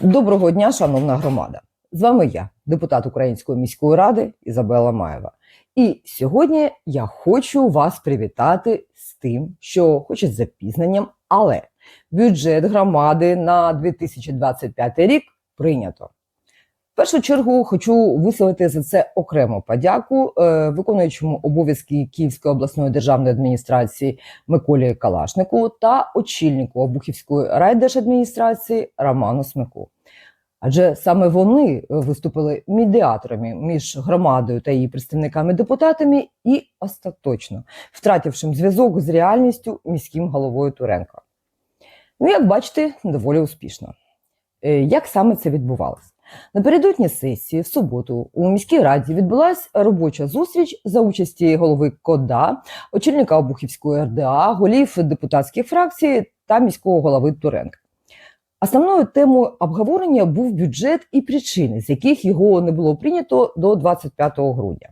Доброго дня, шановна громада. З вами я, депутат Української міської ради Ізабела Маєва. І сьогодні я хочу вас привітати з тим, що, хоч і з запізненням, але бюджет громади на 2025 рік прийнято. В першу чергу хочу висловити за це окрему подяку е, виконуючому обов'язки Київської обласної державної адміністрації Миколі Калашнику та очільнику Обухівської райдержадміністрації Роману Смику. Адже саме вони е, виступили медіаторами між громадою та її представниками-депутатами і остаточно втратившим зв'язок з реальністю міським головою Туренко. Ну, як бачите, доволі успішно. Е, Як саме це відбувалося? Напередодні сесії в суботу у міській раді відбулася робоча зустріч за участі голови КОДА, очільника Обухівської РДА, голів депутатських фракцій та міського голови Туренка. Основною темою обговорення був бюджет і причини, з яких його не було прийнято до 25 грудня.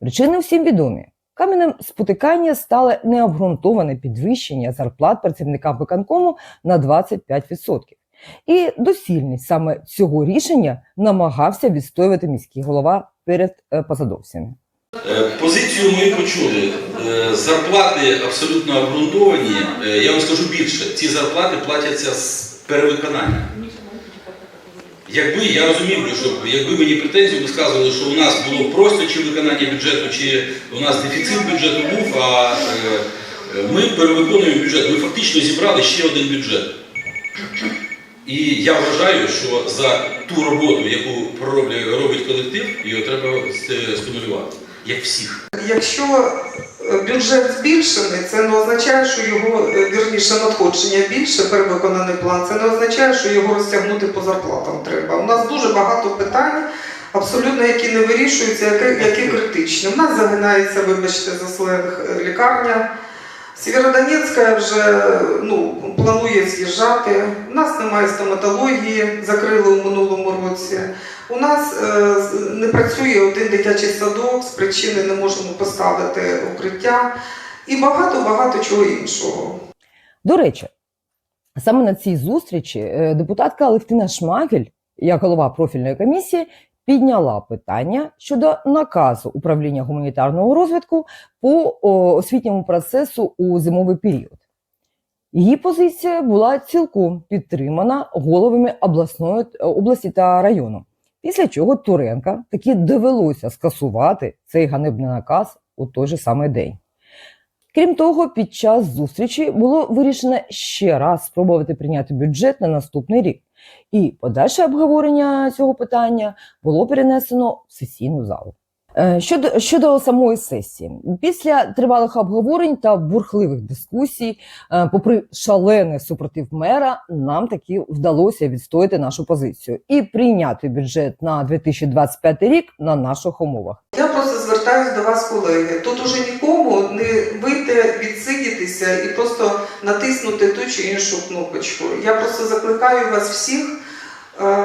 Причини всім відомі. Каменем спотикання стало необґрунтоване підвищення зарплат працівникам виконкому на 25%. І доцільність саме цього рішення намагався відстоювати міський голова перед е, посадовцями. Е, Позицію ми почули. Е, Зарплати абсолютно обґрунтовані. Я вам скажу більше, ці зарплати платяться з перевиконання. Якби я розумів, що якби мені претензію висказували, що у нас було просто чи виконання бюджету, чи у нас дефіцит бюджету був, а ми перевиконуємо бюджет. Ми фактично зібрали ще один бюджет. І я вважаю, що за ту роботу, яку робить колектив, його треба ст- стимулювати. Як всіх. Якщо е, бюджет збільшений, це не означає, що його е, вірніше надходження більше, перевиконаний план. Це не означає, що його розтягнути по зарплатам треба. У нас дуже багато питань, абсолютно які не вирішуються, які, які критичні. У нас загинається, вибачте, за сленг е, лікарня. Сєвєродонецька вже ну, планує з'їжджати. У нас немає стоматології, закрили у минулому році. У нас е, не працює один дитячий садок, з причини не можемо поставити укриття і багато-багато чого іншого. До речі, саме на цій зустрічі е, депутатка Левтина Шмагель, як голова профільної комісії, підняла питання щодо наказу управління гуманітарного розвитку по освітньому процесу у зимовий період. Її позиція була цілком підтримана головами обласної області та району. Після чого Туренка таки довелося скасувати цей ганебний наказ у той же самий день. Крім того, під час зустрічі було вирішено ще раз спробувати прийняти бюджет на наступний рік, і подальше обговорення цього питання було перенесено в сесійну залу. Е, Щодо, щодо самої сесії, після тривалих обговорень та бурхливих дискусій, е, попри шалений супротив мера, нам таки вдалося відстояти нашу позицію і прийняти бюджет на 2025 рік на наших умовах. Я просто звертаюся до вас, колеги. Тут уже нікому не вийти, відсидітися і просто натиснути ту чи іншу кнопочку. Я просто закликаю вас всіх е,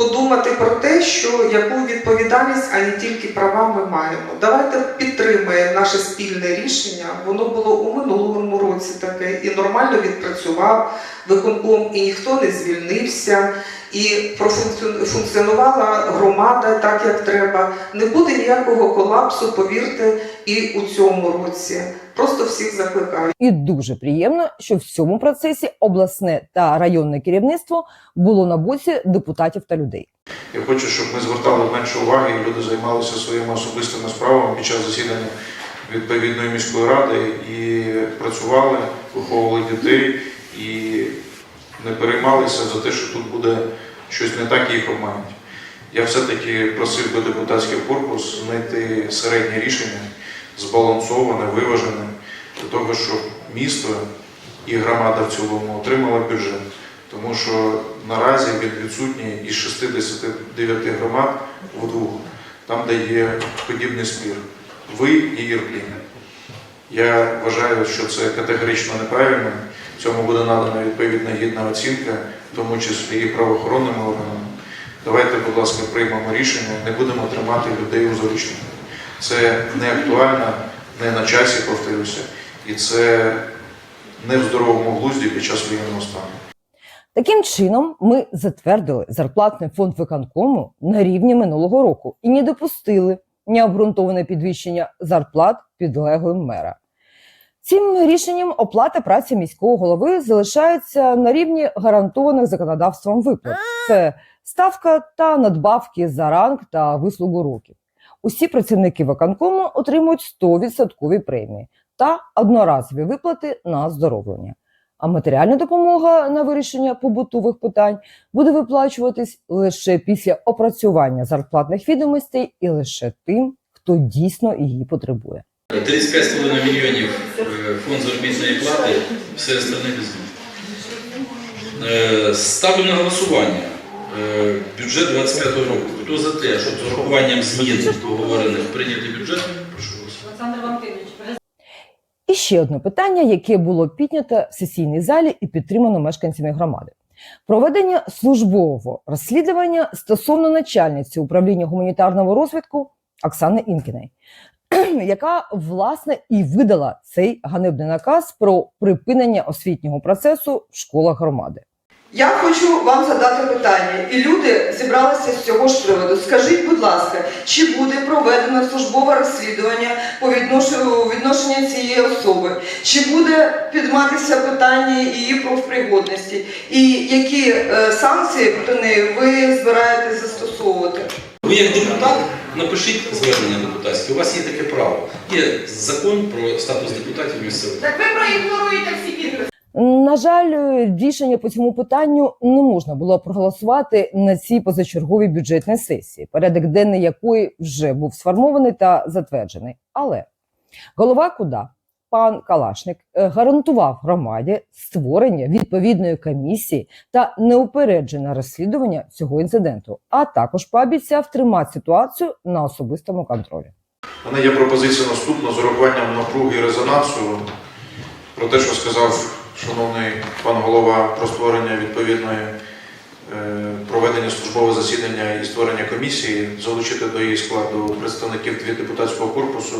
подумати про те, що яку відповідальність, а не тільки права ми маємо. Давайте підтримаємо наше спільне рішення. Воно було у минулому році таке і нормально відпрацював виконком, і ніхто не звільнився. І профункціон- функціонувала громада так, як треба. Не буде ніякого колапсу, повірте, і у цьому році. Просто всіх закликаю. І дуже приємно, що в цьому процесі обласне та районне керівництво було на боці депутатів та людей. Я хочу, щоб ми звертали менше уваги і люди займалися своїми особистими справами під час засідання відповідної міської ради і працювали, виховували дітей і не переймалися за те, що тут буде щось не так і їх обмануть. Я все-таки просив би депутатський корпус знайти середнє рішення, збалансоване, виважене, для того, щоб місто і громада в цілому отримала бюджет. Тому що наразі він відсутній із 69 громад в двох, там, де є подібний спір. Ви і Ірпінь. Я вважаю, що це категорично неправильно. Цьому буде надана відповідна гідна оцінка, в тому числі і правоохоронним органам. Давайте, будь ласка, приймемо рішення, не будемо тримати людей у заручниках. Це не актуально, не на часі, повторюся, і це не в здоровому глузді під час воєнного стану. Таким чином, ми затвердили зарплатний фонд виконкому на рівні минулого року і не допустили необґрунтоване підвищення зарплат підлеглим мера. Цим рішенням оплата праці міського голови залишається на рівні гарантованих законодавством виплат. Це ставка та надбавки за ранг та вислугу років. Усі працівники виконкому отримують 100% премії та одноразові виплати на оздоровлення. А матеріальна допомога на вирішення побутових питань буде виплачуватись лише після опрацювання зарплатних відомостей і лише тим, хто дійсно її потребує. 35,5 мільйонів е, фонд заробітної плати, все остальне без змін. Е, Ставлю на голосування е, бюджет 25 року. Хто за те, щоб з урахуванням змін договорених прийняти бюджет? Прошу голосувати. І ще одне питання, яке було піднято в сесійній залі і підтримано мешканцями громади. Проведення службового розслідування стосовно начальниці управління гуманітарного розвитку Оксани Інкіної, яка власне і видала цей ганебний наказ про припинення освітнього процесу в школах громади. Я хочу вам задати питання, і люди зібралися з цього ж приводу. Скажіть, будь ласка, чи буде проведено службове розслідування по відношенню відношенню цієї особи? Чи буде підніматися питання її профпригодності? І які е, санкції проти неї ви збираєтесь застосовувати? Ви як депутат напишіть звернення депутатське. У вас є таке право. Є закон про статус депутатів місцевих. так ви проігноруєте всі підписи. На жаль, рішення по цьому питанню не можна було проголосувати на цій позачерговій бюджетній сесії, порядок денний якої вже був сформований та затверджений. Але голова КУДА, пан Калашник, е, гарантував громаді створення відповідної комісії та неупереджене розслідування цього інциденту, а також пообіцяв тримати ситуацію на особистому контролі. У мене є пропозиція наступна з урахуванням напруги і резонансу про те, що сказав шановний пан голова про створення відповідної е, проведення службового засідання і створення комісії, залучити до її складу представників від депутатського корпусу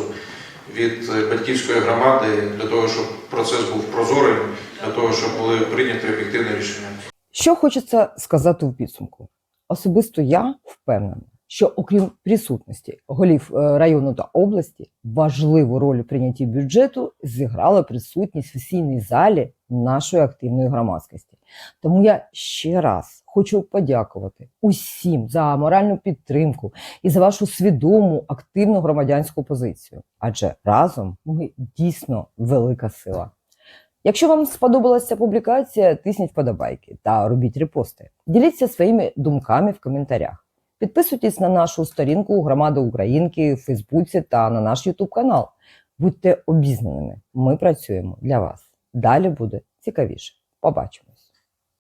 від е, батьківської громади для того, щоб процес був прозорим, для того, щоб були прийняті об'єктивні рішення. Що хочеться сказати у підсумку? Особисто я впевнена, що окрім присутності голів е, району та області, важливу роль у прийнятті бюджету зіграла присутність в сесійній залі нашої активної громадськості. Тому я ще раз хочу подякувати усім за моральну підтримку і за вашу свідому активну громадянську позицію. Адже разом ми дійсно велика сила. Якщо вам сподобалася публікація, тисніть вподобайки та робіть репости. Діліться своїми думками в коментарях. Підписуйтесь на нашу сторінку Громада Українки в Фейсбуці та на наш Ютуб канал. Будьте обізнаними. Ми працюємо для вас. Далі буде цікавіше. Побачимо.